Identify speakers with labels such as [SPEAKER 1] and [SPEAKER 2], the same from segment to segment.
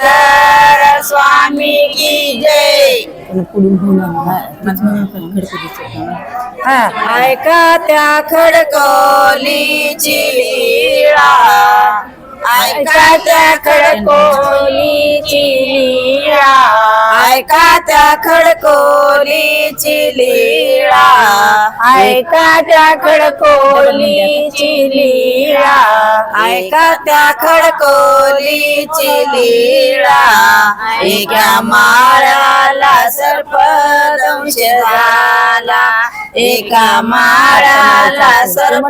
[SPEAKER 1] शंकर स्वामी की जय. ऐका त्या खडकोलीची लीळा. ऐका त्या खडकोलीची लीळा. ऐका त्या खडकोलीची लीळा. ऐका त्या खडकोलीची लीळा. ऐका त्या खडकोलीची लीळा. एका माळाला सर्प दंश झाला. एका माळाला सर्प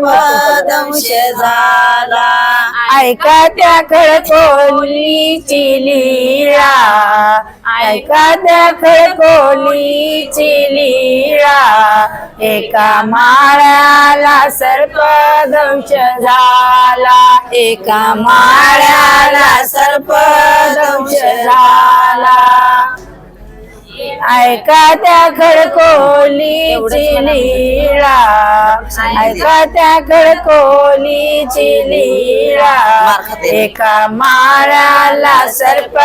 [SPEAKER 1] दंश झाला. ऐका त्या खळकोलीची लीळा. ऐका त्या खळकोलीची लीळा. एका माळ्याला सर्प दंश झाला. एका माळ्याला सर्प दंश झाला. ऐका त्या खडकोलीची लीळा. ऐका त्या खडकोलीची लीळा. एका माळ्याला सर्प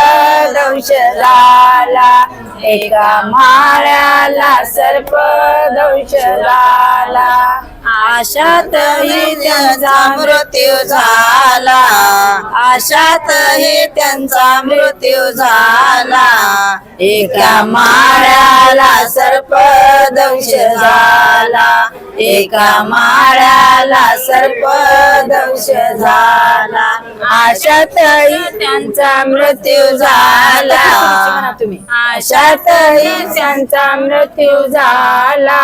[SPEAKER 1] दंश झाला एका माळ्याला सर्प दंश झाला आशातही त्यांचा मृत्यू झाला. आशातही त्यांचा मृत्यू झाला. एका माळ्याला सर्प दंश झाला. एका माळ्याला सर्प दंश झाला. आशातही त्यांचा मृत्यू झाला आशातही त्यांचा मृत्यू झाला.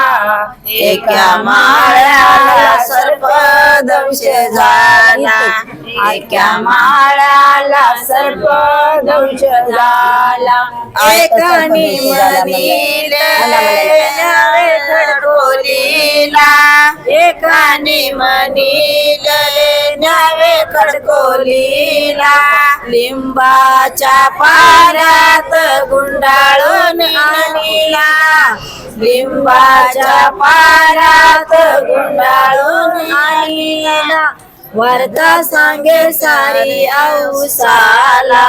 [SPEAKER 1] एका माळ्याला सर्प दंश झाला एका माळ्याला सर्प दंश झाला ऐकणी मनीले नवे खडकोलीला एकाने मनीले नवे खडकोलीला लिंबाच्या पाण्यात गुंडाळून आणीला. लिंबाच्या पाण्यात गुंडाळून आणीला. वार्ता सांगे सारी औसाला.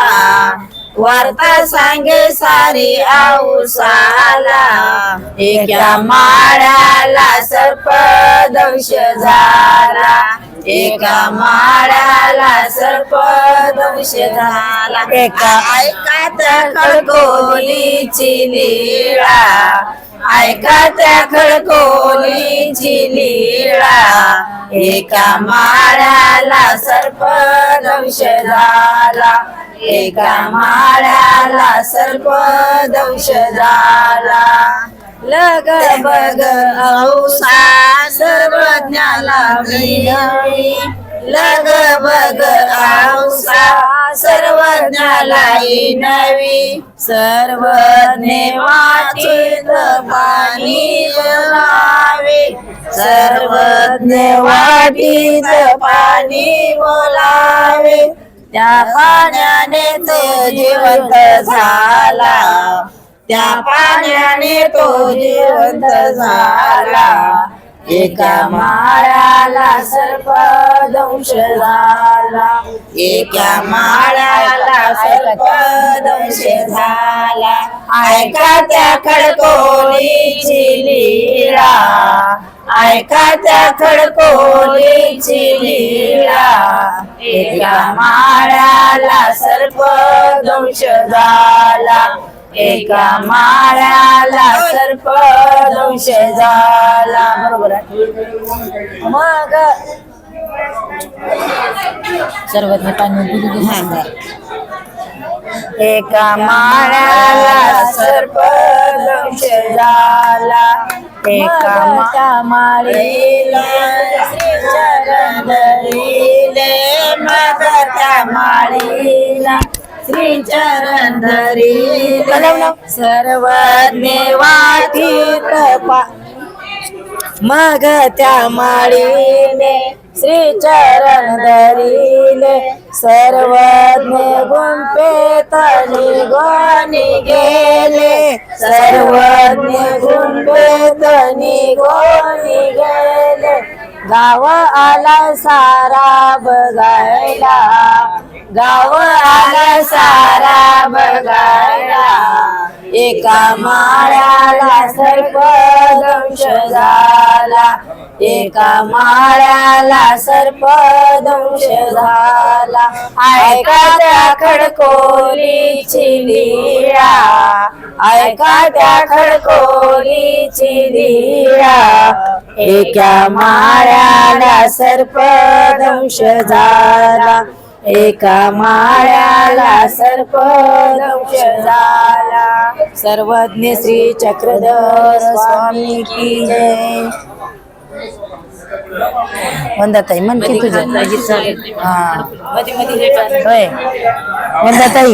[SPEAKER 1] वार्ता सांगे सारी औसाला. एका माळ्याला सर्प दंश झाला. एका माळ्याला सर्प झाला एका ऐकात खडकोलीची लीळा ऐका त्या खडकोलीची लीळा एका माळ्याला सर्प दंश झाला एका माळ्याला सर्प दंश झाला लग बग औसा सर्वज्ञाला लग बग औसा सर्वज्ञाला नवी सर्व वाचित पाणी बोलावे सर्वज्ञ पाणी बोलावे. त्या पाण्याने तो जिवंत झाला त्या पाण्याने तो जिवंत झाला. एका माळ्याला सर्प दंश झाला. एका माळ्याला सर्प दंश झाला. ऐका त्या खडकोलीची लीळा. ऐका त्या खडकोलीची लीळा. एका माळ्याला सर्प दंश झाला. एका माळ्याला सर्प दंश झाला. बरोबर आहे. मग सर्वज्ञ एका माळ्याला सर्प दंश झाला. एका माळीला चरण धरिले. मग त्या माळीला श्री चरण धरिले सर्वज्ञ वाटीत पा. मग त्या माळीने श्री चरण धरिले सर्वज्ञ गुंपे तनी गोनी गेले. सर्वज्ञ गुंपे तनी गोनी गेले. गाव आला सारा बघायला.
[SPEAKER 2] गाव आला सारा बघायला. एका माळ्याला सर्प दंश झाला. एका माळ्याला सर्प दंश झाला. ऐका त्या खडकोलीची लीळा ऐका त्या खडकोलीची लीळा एका माळ्याला सर्प दंश झाला. एका माळ्याला सर्प दंश झाला. सर्वज्ञ श्री चक्रधर स्वामी की जय वंदाताई म्हण की तुझं हा. होय. वंदाताई